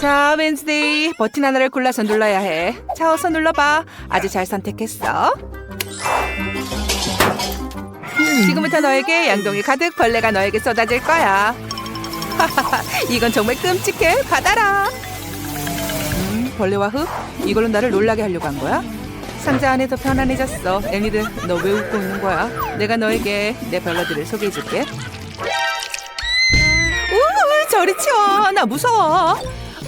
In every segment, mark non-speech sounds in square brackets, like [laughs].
자, 웬스데이 버튼 하나를 골라서 눌러야 해. 자, 어서 눌러봐. 아주 잘 선택했어. 지금부터 너에게 양동이 가득 벌레가 너에게 쏟아질 거야. [laughs] 이건 정말 끔찍해. 받아라. 음, 벌레와 흙? 이걸로 나를 놀라게 하려고 한 거야? 상자 안에 더 편안해졌어. 애니들, 너 왜 웃고 있는 거야? 내가 너에게 내 벌레들을 소개해줄게. 우, 저리 치워. 나 무서워.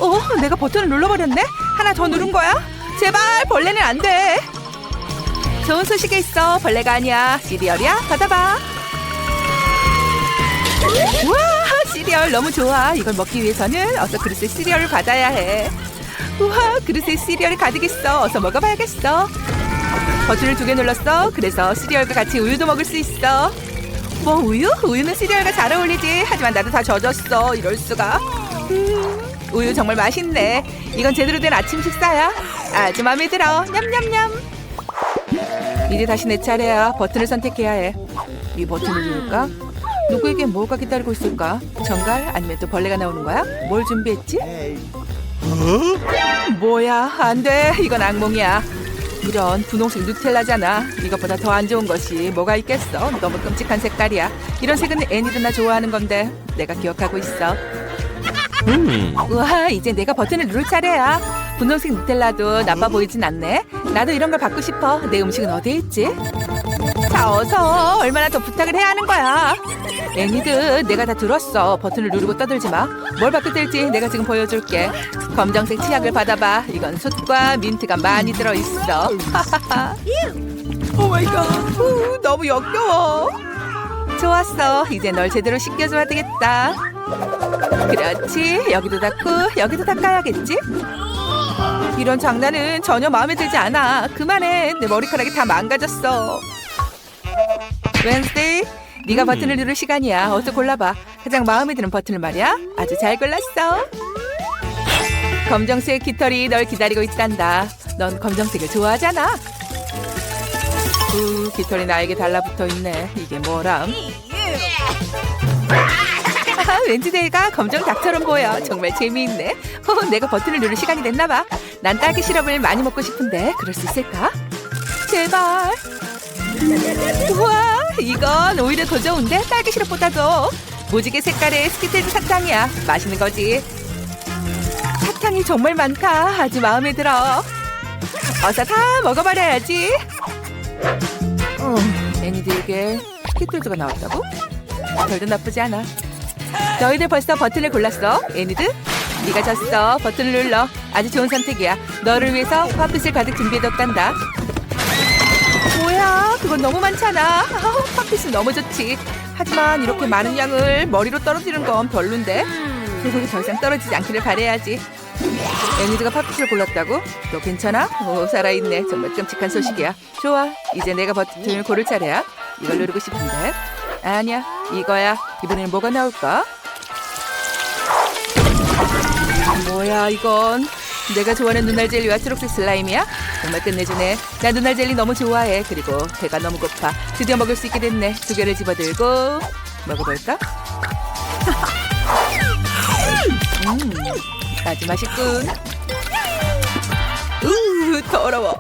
어, 내가 버튼을 눌러버렸네? 하나 더 누른 거야? 제발, 벌레는 안 돼. 좋은 소식이 있어. 벌레가 아니야. 시리얼이야. 받아봐. 우와, 시리얼 너무 좋아. 이걸 먹기 위해서는 어서 그릇에 시리얼을 받아야 해. 우와, 그릇에 시리얼이 가득 있어. 어서 먹어봐야겠어. 버튼을 두 개 눌렀어. 그래서 시리얼과 같이 우유도 먹을 수 있어. 뭐 우유? 우유는 시리얼과 잘 어울리지. 하지만 나도 다 젖었어. 이럴 수가. 음, 우유 정말 맛있네. 이건 제대로 된 아침 식사야. 아주 마음에 들어. 냠냠냠. 이제 다시 내 차례야. 버튼을 선택해야 해. 이 버튼을 누를까? 누구에게 뭐가 기다리고 있을까? 정갈? 아니면 또 벌레가 나오는 거야? 뭘 준비했지? 뭐야? 안 돼. 이건 악몽이야. 이런 분홍색 누텔라잖아. 이것보다 더 안 좋은 것이 뭐가 있겠어? 너무 끔찍한 색깔이야. 이런 색은 애니드나 좋아하는 건데 내가 기억하고 있어. 우와, 이제 내가 버튼을 누를 차례야. 분홍색 누텔라도 나빠 보이진 않네. 나도 이런 걸 받고 싶어. 내 음식은 어디에 있지? 자, 어서. 얼마나 더 부탁을 해야 하는 거야. 애니드, 내가 다 들었어. 버튼을 누르고 떠들지 마. 뭘 받게 될지 내가 지금 보여줄게. 검정색 치약을 받아봐. 이건 숯과 민트가 많이 들어있어. [laughs] 오 마이 갓. 후, 너무 역겨워. 좋았어. 이제 널 제대로 씻겨줘야 되겠다. 그렇지. 여기도 닦고 여기도 닦아야겠지? 이런 장난은 전혀 마음에 들지 않아. 그만해. 내 머리카락이 다 망가졌어. 웬스데이, 네가 버튼을 누를 시간이야. 어서 골라봐. 가장 마음에 드는 버튼을 말이야. 아주 잘 골랐어. 검정색 깃털이 널 기다리고 있단다. 넌 검정색을 좋아하잖아. 우, 깃털이 나에게 달라붙어 있네. 이게 뭐람? 왠지 내가 검정 닭처럼 보여. 정말 재미있네. 어, 내가 버튼을 누를 시간이 됐나 봐. 난 딸기 시럽을 많이 먹고 싶은데 그럴 수 있을까? 제발. 우와, 이건 오히려 더 좋은데 딸기 시럽보다도 무지개 색깔의 스키틀즈 사탕이야. 맛있는 거지. 사탕이 정말 많다. 아주 마음에 들어. 어서 다 먹어버려야지. 어, 애니들에게 스키틀즈가 나왔다고? 별도 나쁘지 않아. 너희들 벌써 버튼을 골랐어? 애니드? 네가 졌어. 버튼을 눌러. 아주 좋은 선택이야. 너를 위해서 팝핏을 가득 준비해뒀단다. 뭐야? 그건 너무 많잖아. 팝핏은 너무 좋지. 하지만 이렇게 많은 양을 머리로 떨어지는 건 별론데. 그리고 더 이상 떨어지지 않기를 바래야지. 애니드가 팝핏을 골랐다고? 너 괜찮아? 오, 살아있네. 정말 끔찍한 소식이야. 좋아. 이제 내가 버튼을 고를 차례야. 이걸 누르고 싶은데. 아니야. 이거야. 이번에는 뭐가 나올까? 뭐야 이건. 내가 좋아하는 눈알 젤리와 초록색 슬라임이야? 정말 끝내주네. 나 눈알 젤리 너무 좋아해. 그리고 배가 너무 고파. 드디어 먹을 수 있게 됐네. 두 개를 집어들고 먹어볼까? [laughs] 음 아주 맛있군. 우 더러워.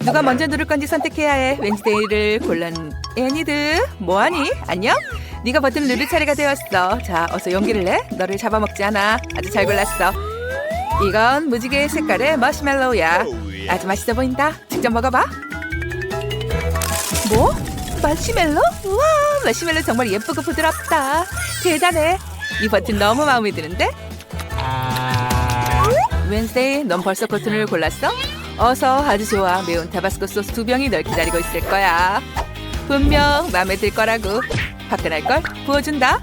누가 먼저 누를 건지 선택해야 해. 웬즈데이를 골란 애니드 뭐하니? 안녕? 네가 버튼을 누를 차례가 되었어. 자, 어서 용기를 내. 너를 잡아먹지 않아. 아주 잘 골랐어. 이건 무지개 색깔의 머시멜로우야. 아주 맛있어 보인다. 직접 먹어봐. 뭐? 마시멜로? 우와, 마시멜로 정말 예쁘고 부드럽다. 대단해. 이 버튼 너무 마음에 드는데? 웬스데이, 넌 벌써 버튼을 골랐어? 어서 아주 좋아. 매운 타바스코 소스 두 병이 널 기다리고 있을 거야. 분명 마음에 들 거라고. 화끈할 걸 부어준다.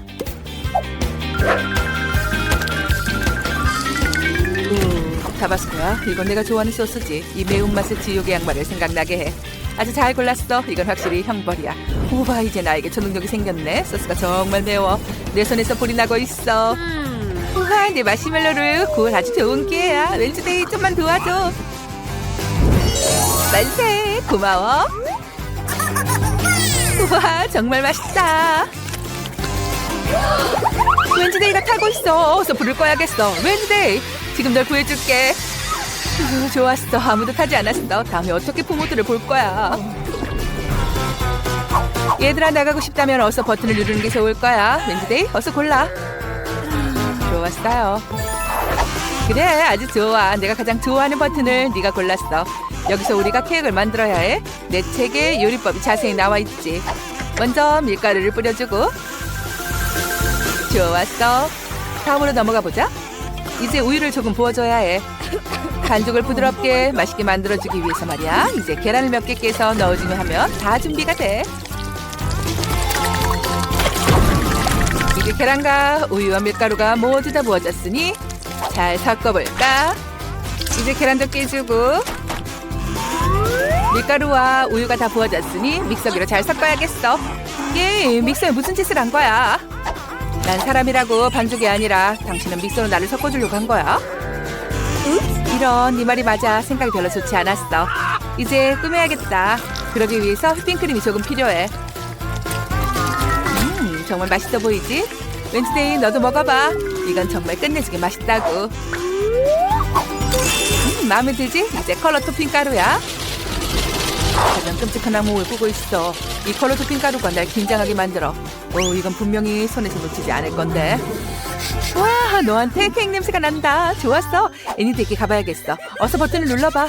우, 타바스코야. 이건 내가 좋아하는 소스지. 이 매운맛의 지옥의 양말을 생각나게 해. 아주 잘 골랐어. 이건 확실히 형벌이야. 우와, 이제 나에게 초능력이 생겼네. 소스가 정말 매워. 내 손에서 불이 나고 있어. 우와, 내 마시멜로를 구울 아주 좋은 기회야. 왠지데이 좀만 도와줘. 만세, 고마워. 우와, 정말 맛있다. 웬즈데이가 타고 있어. 어서 불을 꺼야겠어. 웬즈데이, 지금 널 구해줄게. 후, 좋았어. 아무도 타지 않았어. 다음에 어떻게 부모들을 볼 거야. 얘들아 나가고 싶다면 어서 버튼을 누르는 게 좋을 거야. 웬즈데이, 어서 골라. 좋았어요. 그래, 아주 좋아. 내가 가장 좋아하는 버튼을 네가 골랐어. 여기서 우리가 케이크를 만들어야 해. 내 책에 요리법이 자세히 나와 있지. 먼저 밀가루를 뿌려주고. 좋았어. 다음으로 넘어가 보자. 이제 우유를 조금 부어줘야 해. 반죽을 부드럽게 맛있게 만들어주기 위해서 말이야. 이제 계란을 몇 개 깨서 넣어주면 하면 다 준비가 돼. 이제 계란과 우유와 밀가루가 모두 다 부어졌으니 잘 섞어볼까? 이제 계란도 깨주고 밀가루와 우유가 다 부어졌으니 믹서기로 잘 섞어야겠어. 예, 믹서에 무슨 짓을 한 거야? 난 사람이라고 반죽이 아니라 당신은 믹서로 나를 섞어주려고 한 거야? 이런 네 말이 맞아 생각이 별로 좋지 않았어. 이제 꾸며야겠다. 그러기 위해서 휘핑크림이 조금 필요해. 음, 정말 맛있어 보이지? 웬즈데이 너도 먹어봐. 이건 정말 끝내주게 맛있다고. 음, 마음에 들지? 이제 컬러 토핑 가루야. 가장 끔찍한 악몽을 꾸고 있어. 이 컬러 토핑 가루가 날 긴장하게 만들어. 오, 이건 분명히 손에서 놓치지 않을 건데. 와, 너한테 케이크 냄새가 난다. 좋았어. 애니드에게 가봐야겠어. 어서 버튼을 눌러봐.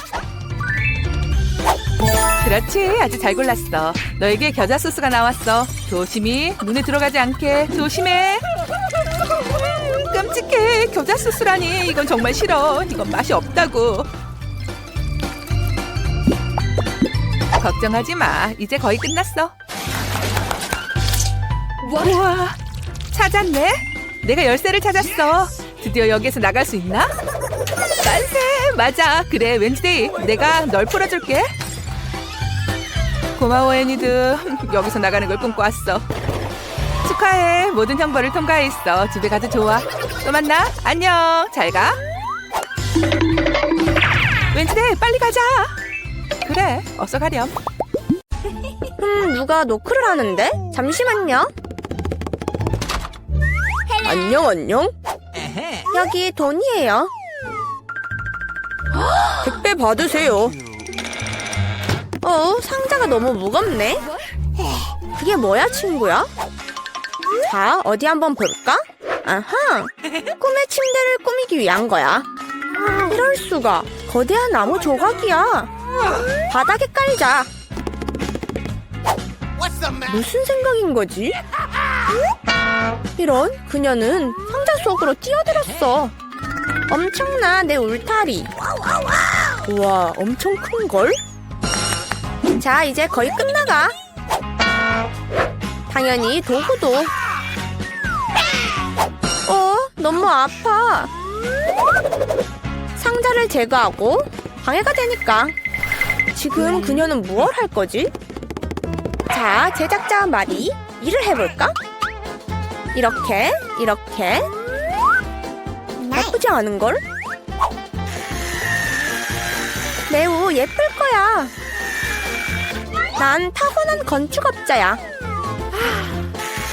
그렇지, 아주 잘 골랐어. 너에게 겨자 소스가 나왔어. 조심히 눈에 들어가지 않게 조심해. 음, 끔찍해. 겨자 소스라니. 이건 정말 싫어. 이건 맛이 없다고. 걱정하지 마. 이제 거의 끝났어. 우와, 찾았네. 내가 열쇠를 찾았어. 드디어 여기에서 나갈 수 있나? 만세! 맞아. 그래, 웬즈데이. 내가 널 풀어줄게. 고마워, 애니드. [laughs] 여기서 나가는 걸 꿈꿔왔어. 축하해. 모든 형벌을 통과했어. 집에 가도 좋아. 또 만나. 안녕. 잘 가. 웬즈데이, 빨리 가자. 그래, 어서 가렴. 음, 누가 노크를 하는데? 잠시만요. 안녕, 안녕. 여기 돈이에요. 택배 받으세요. 어, 상자가 너무 무겁네. 그게 뭐야, 친구야? 자, 어디 한번 볼까? 아하, 꿈의 침대를 꾸미기 위한 거야. 이럴 수가, 거대한 나무 조각이야. 바닥에 깔자. 무슨 생각인 거지? 이런 그녀는 상자 속으로 뛰어들었어. 엄청나 내 울타리. 우와 엄청 큰 걸? 자 이제 거의 끝나가. 당연히 도구도. 어 너무 아파. 상자를 제거하고 방해가 되니까. 지금 그녀는 무얼 할 거지? 자, 제작자 말이 일을 해볼까? 이렇게, 이렇게. 나쁘지 않은걸? 매우 예쁠 거야. 난 타고난 건축업자야.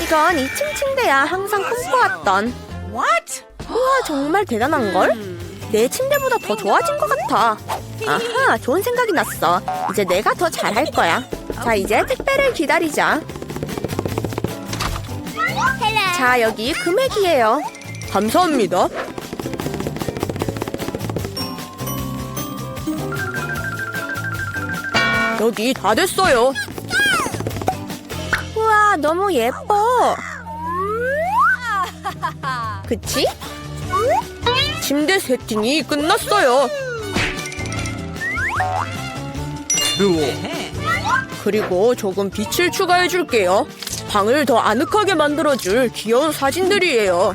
이건 2층 침대야. 항상 꿈꿔왔던. 우와, 정말 대단한걸? 내 침대보다 더 좋아진 것 같아. 아하, 좋은 생각이 났어. 이제 내가 더 잘할 거야. 자, 이제 택배를 기다리자. 자, 여기 금액이에요. 감사합니다. 여기 다 됐어요. 우와, 너무 예뻐. [laughs] 그치? 침대 세팅이 끝났어요. 그리고 조금 빛을 추가해 줄게요. 방을 더 아늑하게 만들어줄 귀여운 사진들이에요.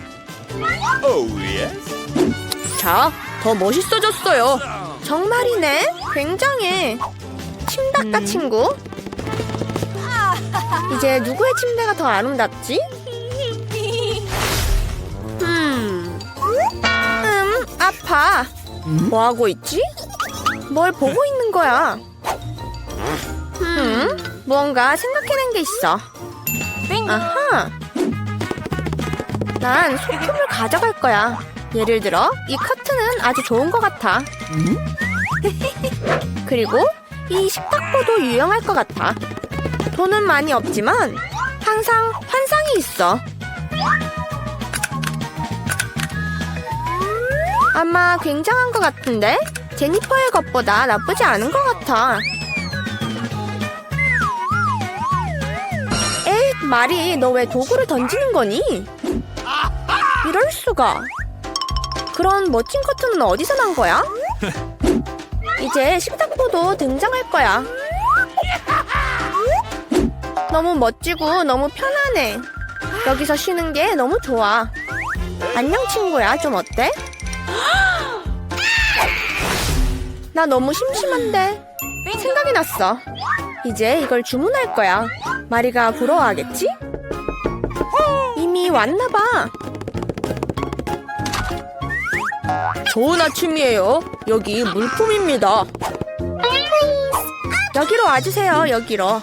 자, 더 멋있어졌어요. 정말이네. 굉장해. 침닦다 친구. 이제 누구의 침대가 더 아름답지? 음, 음, 아파. 뭐 하고 있지? 뭘 보고 있는 거야? 음, 뭔가 생각해낸 게 있어. 아하. 난 소품을 가져갈 거야. 예를 들어 이 커튼은 아주 좋은 것 같아. [laughs] 그리고 이 식탁보도 유용할 것 같아. 돈은 많이 없지만 항상 환상이 있어. 아마 굉장한 것 같은데 제니퍼의 것보다 나쁘지 않은 것 같아. 마리, 너 왜 도구를 던지는 거니? 이럴 수가. 그런 멋진 커튼은 어디서 난 거야? 이제 식탁보도 등장할 거야. 너무 멋지고 너무 편하네. 여기서 쉬는 게 너무 좋아. 안녕 친구야, 좀 어때? 나 너무 심심한데. 생각이 났어. 이제 이걸 주문할 거야. 마리가 부러워하겠지? 이미 왔나 봐. 좋은 아침이에요. 여기 물품입니다. 여기로 와주세요. 여기로.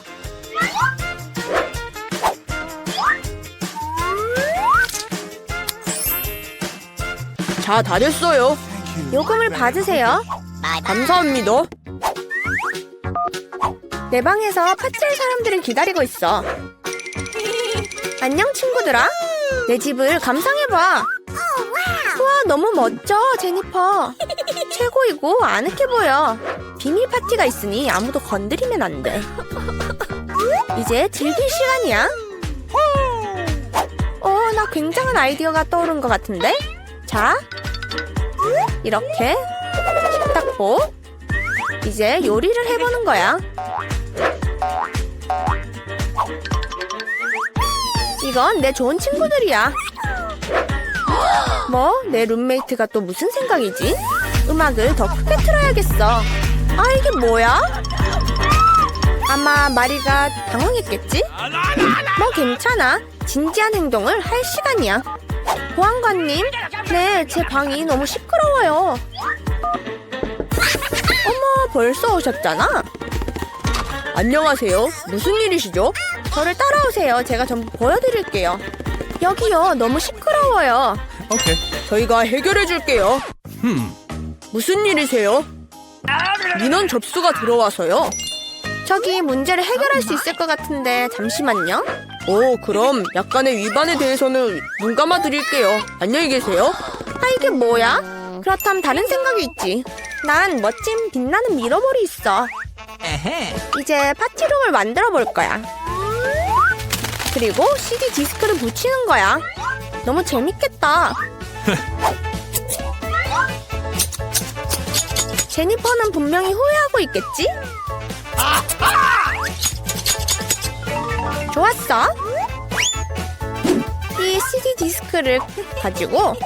자, 다 됐어요. 요금을 받으세요. 감사합니다. 내 방에서 파티할 사람들을 기다리고 있어. 안녕 친구들아. 내 집을 감상해봐. 우와 너무 멋져 제니퍼. 최고이고 아늑해 보여. 비밀 파티가 있으니 아무도 건드리면 안 돼. 이제 즐길 시간이야. 어, 나 굉장한 아이디어가 떠오른 것 같은데? 자, 이렇게 식탁보. 이제 요리를 해보는 거야. 이건 내 좋은 친구들이야. 뭐? 내 룸메이트가 또 무슨 생각이지? 음악을 더 크게 틀어야겠어. 아, 이게 뭐야? 아마 마리가 당황했겠지? 뭐 괜찮아. 진지한 행동을 할 시간이야. 보안관님, 네, 제 방이 너무 시끄러워요. 어머, 벌써 오셨잖아. 안녕하세요. 무슨 일이시죠? 저를 따라오세요. 제가 전부 보여드릴게요. 여기요, 너무 시끄러워요. Okay. 저희가 해결해 줄게요. 무슨 일이세요? 민원 접수가 들어와서요. 저기 문제를 해결할 수 있을 것 같은데 잠시만요. 오, 그럼 약간의 위반에 대해서는 눈 감아 드릴게요. 안녕히 계세요. 아, 이게 뭐야? 그렇다면 다른 생각이 있지. 난 멋진 빛나는 미러볼이 있어. 이제 파티룸을 만들어 볼 거야. 그리고 CD 디스크를 붙이는 거야. 너무 재밌겠다. [laughs] 제니퍼는 분명히 후회하고 있겠지? 좋았어. 이 CD 디스크를 가지고 [gasps]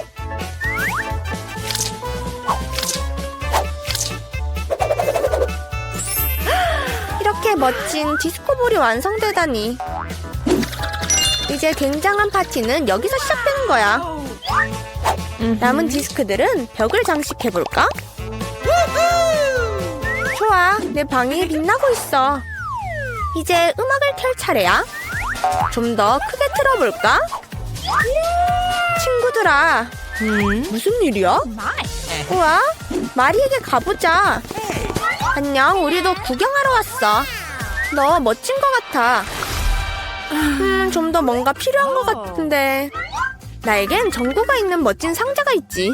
이렇게 멋진 디스코볼이 완성되다니. 이제 굉장한 파티는 여기서 시작되는 거야. 남은 디스크들은 벽을 장식해볼까? 좋아, 내 방이 빛나고 있어. 이제 음악을 켤 차례야. 좀 더 크게 틀어볼까? 친구들아, 무슨 일이야? 우와, 마리에게 가보자. 안녕, 우리도 구경하러 왔어. 너 멋진 것 같아. 음, 좀 더 뭔가 필요한 것 같은데. 나에겐 전구가 있는 멋진 상자가 있지.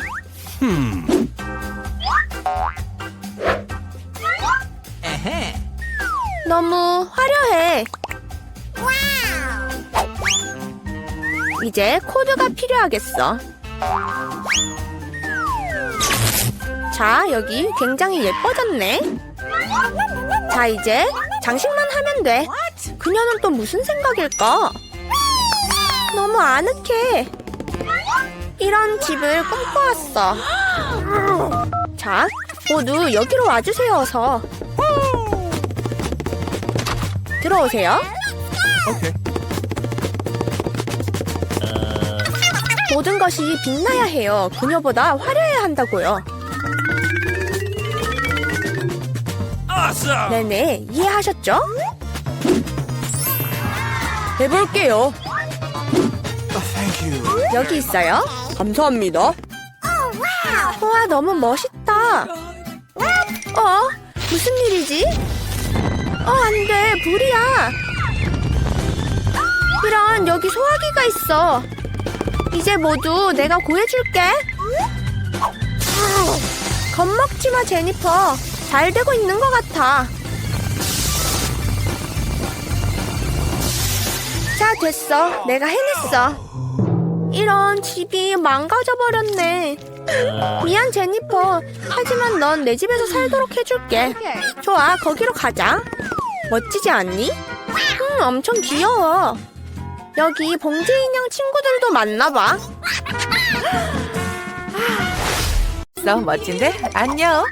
너무 화려해. 이제 코드가 필요하겠어. 자, 여기 굉장히 예뻐졌네. 자, 이제 장식만 하면 돼. 그녀는 또 무슨 생각일까? 너무 아늑해. 이런 집을 꿈꿔왔어. 자, 모두 여기로 와주세요, 어서. 들어오세요. 모든 것이 빛나야 해요. 그녀보다 화려해야 한다고요. 네네, 이해하셨죠? 해볼게요. 여기 있어요. 감사합니다. 우와, 너무 멋있다. 어? 무슨 일이지? 어, 안 돼. 불이야. 이런, 여기 소화기가 있어. 이제 모두 내가 구해줄게. 겁먹지 마, 제니퍼. 잘 되고 있는 것 같아. 자, 됐어. 내가 해냈어. 이런 집이 망가져 버렸네. 미안 제니퍼. 하지만 넌 내 집에서 살도록 해줄게. 좋아, 거기로 가자. 멋지지 않니? 음, 엄청 귀여워. 여기 봉제 인형 친구들도 많나 봐. 써 멋진데? 안녕.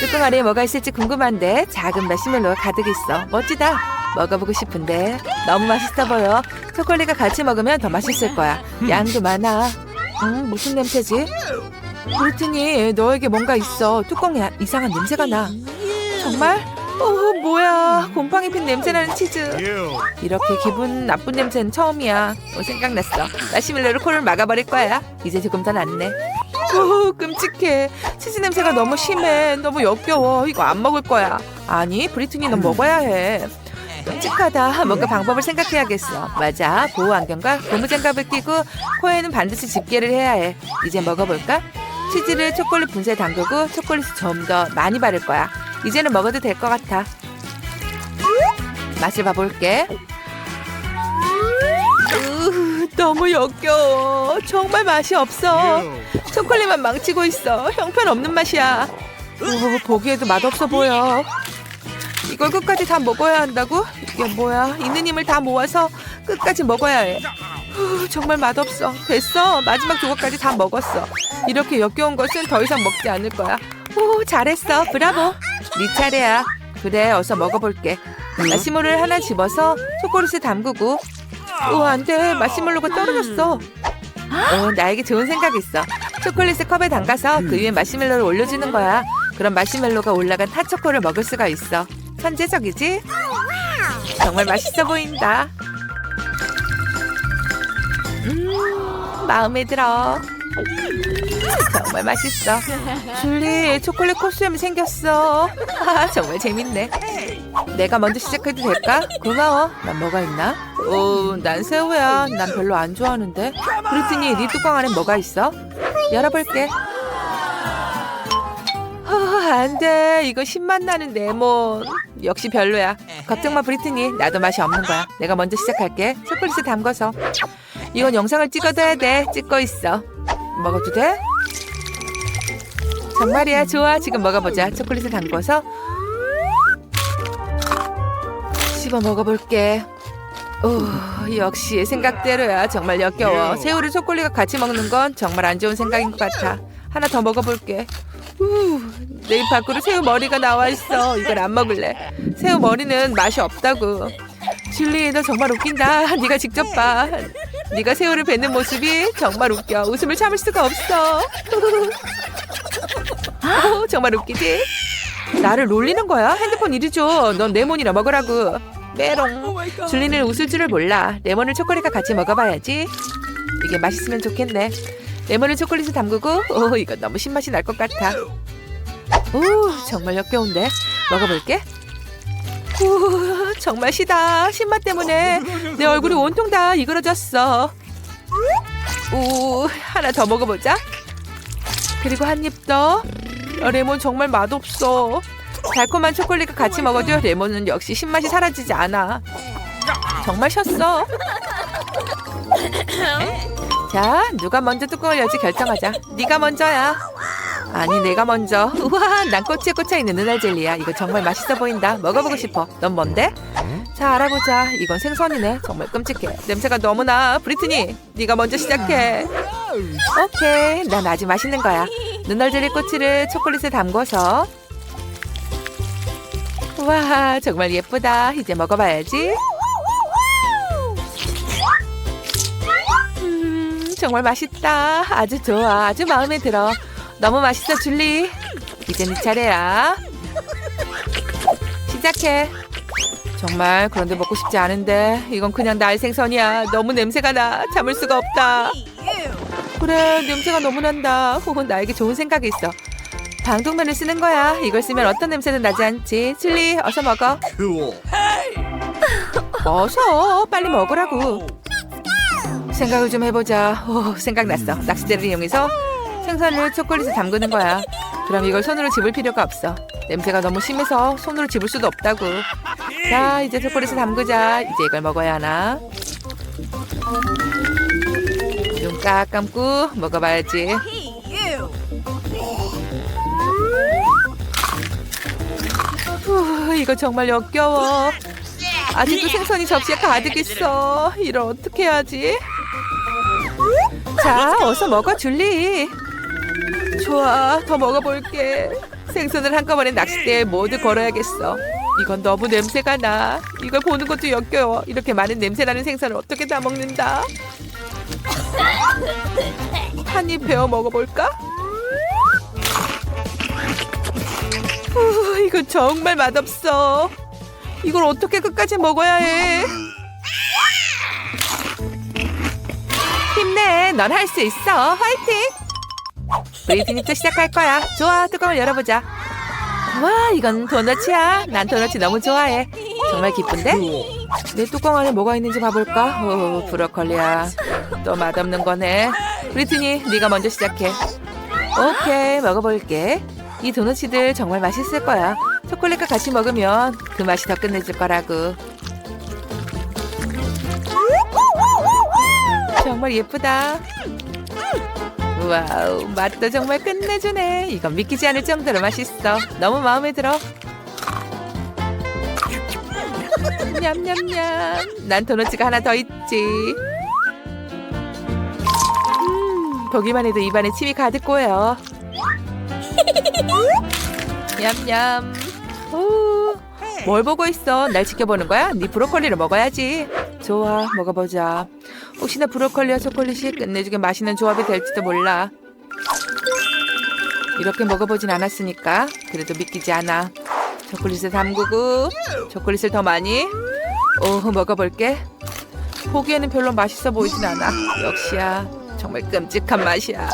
뚜껑 아래에 뭐가 있을지 궁금한데 작은 마시멜로가 가득 있어. 멋지다. 먹어보고 싶은데 너무 맛있어 보여. 초콜릿과 같이 먹으면 더 맛있을 거야. 양도 많아. 음 무슨 냄새지? 브리트니 너에게 뭔가 있어. 뚜껑에 이상한 냄새가 나. 정말? 어 뭐야 곰팡이 핀 냄새나는 치즈. 이렇게 기분 나쁜 냄새는 처음이야. 어, 생각났어. 마시멜로로 코를 막아버릴 거야. 이제 조금 더 낫네. 오, 끔찍해. 치즈 냄새가 너무 심해. 너무 역겨워. 이거 안 먹을 거야. 아니, 브리트니 넌 먹어야 해. 끔찍하다. 뭔가 방법을 생각해야겠어. 맞아. 보호 안경과 고무 장갑을 끼고 코에는 반드시 집게를 해야 해. 이제 먹어볼까? 치즈를 초콜릿 분쇄에 담그고 초콜릿을 좀 더 많이 바를 거야. 이제는 먹어도 될 것 같아. 맛을 봐볼게. 으, 너무 역겨워. 정말 맛이 없어. 초콜릿만 망치고 있어. 형편없는 맛이야. 오, 보기에도 맛없어 보여. 이걸 끝까지 다 먹어야 한다고? 이게 뭐야? 있는 힘을 다 모아서 끝까지 먹어야 해. 후, 정말 맛없어. 됐어. 마지막 조각까지 다 먹었어. 이렇게 역겨운 것은 더 이상 먹지 않을 거야. 오, 잘했어. 브라보. 네 차례야. 그래, 어서 먹어볼게. 마시모를 하나 집어서 초콜릿에 담그고. 오, 안 돼. 마시멜로가 떨어졌어. 어, 나에게 좋은 생각이 있어. 초콜릿을 컵에 담가서 그 위에 마시멜로를 올려주는 거야. 그럼 마시멜로가 올라간 핫초코를 먹을 수가 있어. 천재적이지? 정말 맛있어 보인다. 음, 마음에 들어. 정말 맛있어. 줄리, 초콜릿 코스염이 생겼어. 아, 정말 재밌네. 내가 먼저 시작해도 될까? 고마워. 난 뭐가 있나? 오, 난 새우야. 난 별로 안 좋아하는데. 브리트니, 네 뚜껑 안에 뭐가 있어? 열어볼게. 어, 안 돼. 이거 신맛 나는 레몬. 역시 별로야. 걱정 마, 브리트니. 나도 맛이 없는 거야. 내가 먼저 시작할게. 초콜릿을 담궈서. 이건 영상을 찍어둬야 돼. 찍고 있어. 먹어도 돼? 정말이야. 좋아. 지금 먹어보자. 초콜릿을 담궈서. 씹어 먹어볼게. 오, 역시 생각대로야. 정말 역겨워. 새우를 초콜릿과 같이 먹는 건 정말 안 좋은 생각인 것 같아. 하나 더 먹어볼게. 후, 내 입 밖으로 새우 머리가 나와 있어. 이걸 안 먹을래. 새우 머리는 맛이 없다고. 줄리, 너 정말 웃긴다. [laughs] 네가 직접 봐. 네가 새우를 뱉는 모습이 정말 웃겨. 웃음을 참을 수가 없어. [laughs] 어, 정말 웃기지? 나를 놀리는 거야? 핸드폰 이리 줘. 넌 레몬이라 먹으라고. 메롱. 줄리는 웃을 줄을 몰라. 레몬을 초콜릿과 같이 먹어봐야지. 이게 맛있으면 좋겠네. 레몬을 초콜릿에 담그고, 오, 이건 너무 신맛이 날 것 같아. 오, 정말 역겨운데. 먹어볼게. 오, 정말 시다. 신맛 때문에 내 얼굴이 온통 다 이그러졌어. 오, 하나 더 먹어보자. 그리고 한 입 더. 어, 레몬 정말 맛없어. 달콤한 초콜릿과 같이 먹어도 레몬은 역시 신맛이 사라지지 않아. 정말 셨어. [laughs] 자, 누가 먼저 뚜껑을 열지 결정하자. 네가 먼저야. 아니, 내가 먼저. 우와, 난 꼬치에 꽂혀 있는 눈알 젤리야. 이거 정말 맛있어 보인다. 먹어보고 싶어. 넌 뭔데? 자, 알아보자. 이건 생선이네. 정말 끔찍해. 냄새가 너무 나. 브리트니, 네가 먼저 시작해. 오케이, 난 아주 맛있는 거야. 눈알 젤리 꼬치를 초콜릿에 담궈서. 와, 정말 예쁘다. 이제 먹어봐야지. 정말 맛있다. 아주 좋아. 아주 마음에 들어. 너무 맛있어, 줄리. 이제 네 차례야. 시작해. 정말 그런데 먹고 싶지 않은데 이건 그냥 날 생선이야. 너무 냄새가 나. 참을 수가 없다. 그래 냄새가 너무 난다. 호호 나에게 좋은 생각이 있어. 방독면을 쓰는 거야. 이걸 쓰면 어떤 냄새도 나지 않지. 줄리 어서 먹어. 어서 빨리 먹으라고. 생각을 좀 해보자. 오, 생각났어. 낚싯대를 이용해서 생선을 초콜릿에 담그는 거야. 그럼 이걸 손으로 집을 필요가 없어. 냄새가 너무 심해서 손으로 집을 수도 없다고. 자, 이제 초콜릿을 담그자. 이제 이걸 먹어야 하나? 눈깍 감고 먹어봐야지. 후, 이거 정말 역겨워. 아직도 생선이 접시에 가득 있어. 이걸 어떻게 해야지? 자, 어서 먹어, 줄리. 좋아, 더 먹어볼게. 생선을 한꺼번에 낚싯대에 모두 걸어야겠어. 이건 너무 냄새가 나. 이걸 보는 것도 역겨워. 이렇게 많은 냄새나는 생선을 어떻게 다 먹는다? 한 입 베어 먹어볼까? 후, 이거 정말 맛없어. 이걸 어떻게 끝까지 먹어야 해? 넌 할 수 있어. 화이팅! 브리트니도 시작할 거야. 좋아, 뚜껑을 열어보자. 와, 이건 도넛이야. 난 도넛이 너무 좋아해. 정말 기쁜데? 내 뚜껑 안에 뭐가 있는지 봐볼까? 오, 브로콜리야. 또 맛없는 거네. 브리트니, 네가 먼저 시작해. 오케이, 먹어볼게. 이 도넛들 정말 맛있을 거야. 초콜릿과 같이 먹으면 그 맛이 더 끝내줄 거라고. 정말 예쁘다. 와우, 맛도 정말 끝내주네. 이건 믿기지 않을 정도로 맛있어. 너무 마음에 들어. 냠냠냠. 난 도넛가 하나 더 있지. 음, 보기만 해도 입안에 침이 가득 고여. 냠냠. 오, 뭘 보고 있어? 날 지켜보는 거야? 네 브로콜리를 먹어야지. 좋아, 먹어보자. 혹시나 브로콜리와 초콜릿이 끝내주게 맛있는 조합이 될지도 몰라. 이렇게 먹어보진 않았으니까 그래도 믿기지 않아. 초콜릿을 담그고 초콜릿을 더 많이. 오, 먹어볼게. 보기에는 별로 맛있어 보이진 않아. 역시야, 정말 끔찍한 맛이야.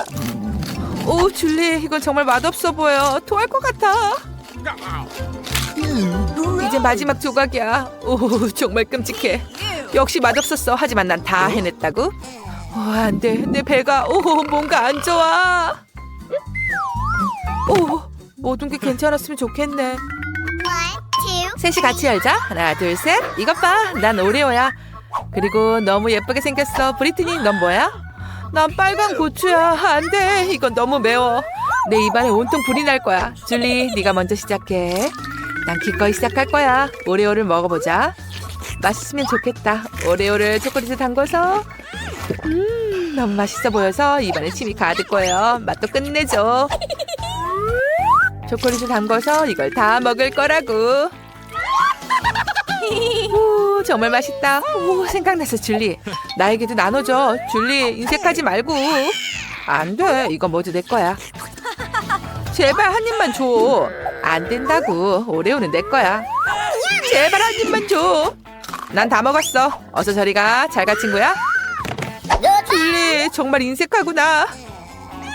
오, 줄리, 이건 정말 맛없어 보여. 토할 것 같아. 이제 마지막 조각이야. 오, 정말 끔찍해. 역시 맛없었어. 하지만 난 다 해냈다고. 어, 안 돼. 내 배가, 오, 뭔가 안 좋아. 오, 모든 게 괜찮았으면 좋겠네. 셋이 같이 열자. 하나, 둘, 셋. 이것 봐. 난 오레오야. 그리고 너무 예쁘게 생겼어. 브리트니, 넌 뭐야? 난 빨간 고추야. 안 돼. 이건 너무 매워. 내 입안에 온통 불이 날 거야. 줄리, 네가 먼저 시작해. 난 기꺼이 시작할 거야. 오레오를 먹어보자. 맛있으면 좋겠다. 오레오를 초콜릿에 담궈서. 음, 너무 맛있어 보여서 입안에 침이 가득 고여. 맛도 끝내줘. 초콜릿을 담궈서 이걸 다 먹을 거라고. 오, 정말 맛있다. 오, 생각났어, 줄리. 나에게도 나눠줘. 줄리, 인색하지 말고. 안 돼. 이건 모두 내 거야. 제발 한 입만 줘. 안 된다고. 오레오는 내 거야. 제발 한 입만 줘. 난 다 먹었어. 어서 저리 가. 잘 가, 친구야. 줄리, 정말 인색하구나.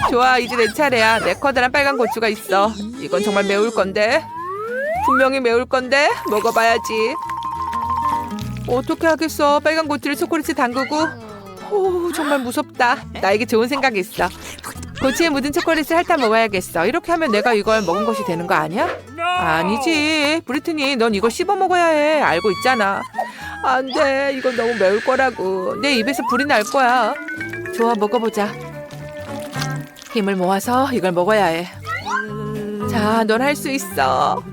좋아, 이제 내 차례야. 내 커다란 빨간 고추가 있어. 이건 정말 매울 건데. 분명히 매울 건데 먹어봐야지. 어떻게 하겠어? 빨간 고추를 초콜릿에 담그고. 오, 정말 무섭다. 나에게 좋은 생각이 있어. 고추에 묻은 초콜릿을 핥아 먹어야겠어. 이렇게 하면 내가 이걸 먹은 것이 되는 거 아니야? 아니지. 브리트니, 넌 이걸 씹어 먹어야 해. 알고 있잖아. 안 돼. 이건 너무 매울 거라고. 내 입에서 불이 날 거야. 좋아, 먹어보자. 힘을 모아서 이걸 먹어야 해. 자, 넌 할 수 있어.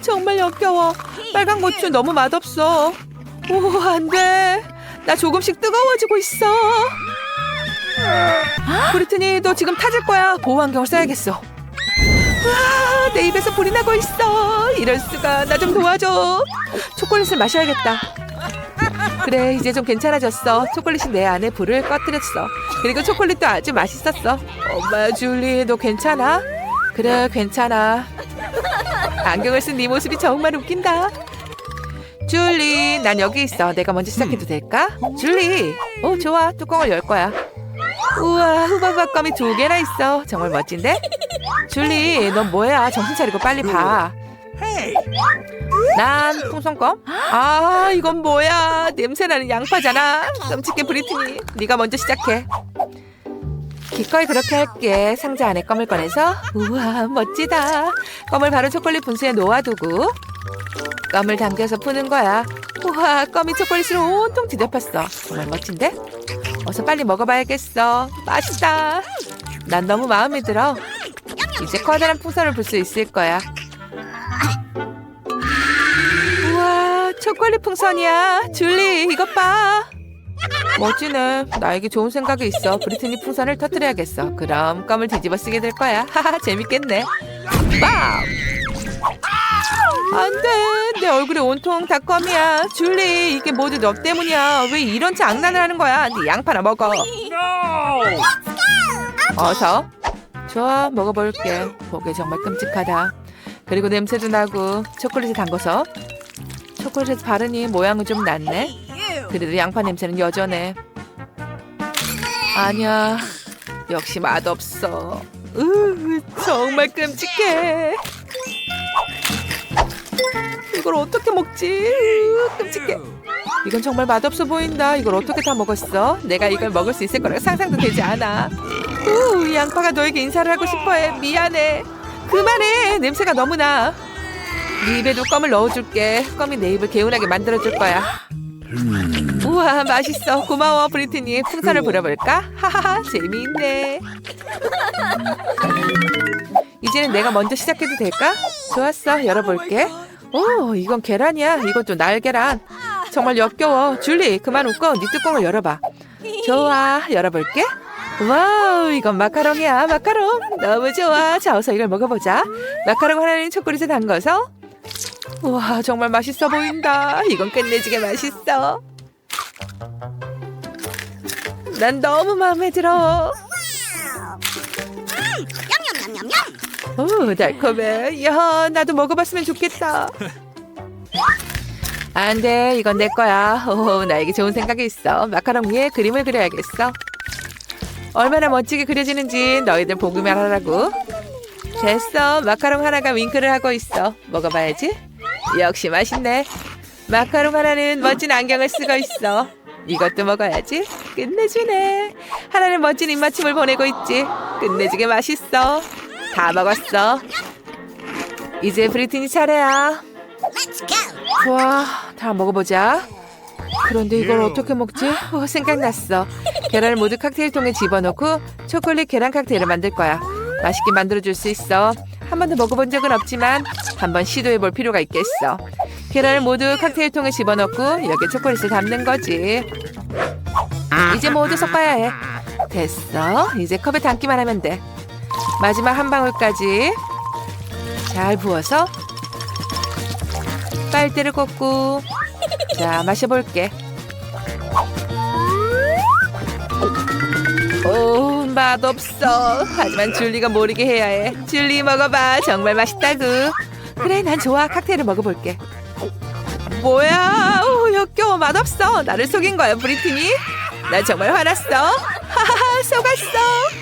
정말 역겨워. 빨간 고추 너무 맛없어. 오, 안 돼. 나 조금씩 뜨거워지고 있어. 브리트니, 너 지금 타질 거야. 보호안경을 써야겠어. 와, 내 입에서 불이 나고 있어. 이럴 수가. 나 좀 도와줘. 초콜릿을 마셔야겠다. 그래, 이제 좀 괜찮아졌어. 초콜릿이 내 안에 불을 꺼뜨렸어. 그리고 초콜릿도 아주 맛있었어. 엄마 줄리, 너 괜찮아? 그래, 괜찮아. 안경을 쓴 네 모습이 정말 웃긴다. 줄리, 난 여기 있어. 내가 먼저 시작해도 될까? 줄리, 오 좋아. 뚜껑을 열 거야. 우와, 후바바 껌이 두 개나 있어. 정말 멋진데? 줄리, 넌 뭐야? 정신 차리고 빨리 봐. 난 풍선껌? 아, 이건 뭐야? 냄새나는 양파잖아. 끔찍해 브리트니. 네가 먼저 시작해. 기꺼이 그렇게 할게. 상자 안에 껌을 꺼내서 우와 멋지다. 껌을 바로 초콜릿 분수에 놓아두고 껌을 당겨서 푸는 거야. 우와 껌이 초콜릿으로 온통 뒤덮였어. 정말 멋진데? 어서 빨리 먹어봐야겠어. 맛있다. 난 너무 마음에 들어. 이제 커다란 풍선을 불 수 있을 거야. 우와 초콜릿 풍선이야. 줄리 이것 봐. 멋지네. 나에게 좋은 생각이 있어. 브리트니 풍선을 터뜨려야겠어. 그럼 껌을 뒤집어 쓰게 될 거야. 하하, 재밌겠네. 빵! 안 돼. 내 얼굴에 온통 다 껌이야. 줄리, 이게 모두 너 때문이야. 왜 이런 장난을 하는 거야? 네 양파나 먹어. 어서. 좋아, 먹어볼게. 보기 정말 끔찍하다. 그리고 냄새도 나고 초콜릿에 담궈서 초콜릿에 바르니 모양은 좀 낫네. 그래도 양파 냄새는 여전해. 아니야. 역시 맛없어. 으, 정말 끔찍해. 이걸 어떻게 먹지? 으, 끔찍해. 이건 정말 맛없어 보인다. 이걸 어떻게 다 먹었어? 내가 이걸 먹을 수 있을 거라 상상도 되지 않아. 우, 이 양파가 너에게 인사를 하고 싶어해. 미안해. 그만해. 냄새가 너무 나. 네 입에도 껌을 넣어줄게. 껌이 내 입을 개운하게 만들어줄 거야. 우와 맛있어. 고마워 브리트니. 풍선을 불어볼까? 하하하 재미있네. 이제는 내가 먼저 시작해도 될까? 좋았어 열어볼게. 오 이건 계란이야. 이것도 날계란. 정말 역겨워. 줄리 그만 웃고 네 뚜껑을 열어봐. 좋아 열어볼게. 와우 이건 마카롱이야. 마카롱. 너무 좋아. 자 어서 이걸 먹어보자. 마카롱 하나는 초콜릿에 담가서 우와 정말 맛있어 보인다. 이건 끝내주게 맛있어. 난 너무 마음에 들어. 오 달콤해. 야 나도 먹어봤으면 좋겠다. 안돼 이건 내 거야. 오 나에게 좋은 생각이 있어. 마카롱 위에 그림을 그려야겠어. 얼마나 멋지게 그려지는지 너희들 보기만 하라고. 됐어. 마카롱 하나가 윙크를 하고 있어. 먹어봐야지 역시 맛있네. 마카롱 하나는 멋진 안경을 쓰고 있어. 이것도 먹어야지. 끝내주네. 하나는 멋진 입맞춤을 보내고 있지. 끝내주게 맛있어. 다 먹었어. 이제 브리트니 차례야. 좋아. 다 먹어보자. 그런데 이걸 어떻게 먹지? 어, 생각났어. 계란을 모두 칵테일통에 집어넣고 초콜릿 계란 칵테일을 만들 거야. 맛있게 만들어줄 수 있어. 한 번도 먹어본 적은 없지만 한번 시도해 볼 필요가 있겠어. 계란을 모두 칵테일통에 집어넣고 여기에 초콜릿을 담는 거지. 이제 모두 섞어야 해. 됐어. 이제 컵에 담기만 하면 돼. 마지막 한 방울까지 잘 부어서 빨대를 꽂고 자 마셔볼게. 오 맛없어. 하지만 줄리가 모르게 해야 해. 줄리 먹어봐. 정말 맛있다구 그래 난 좋아. 칵테일을 먹어볼게. 뭐야? 오, 역겨워 맛없어. 나를 속인 거야 브리트니. 나 정말 화났어. [laughs] 하하하 속았어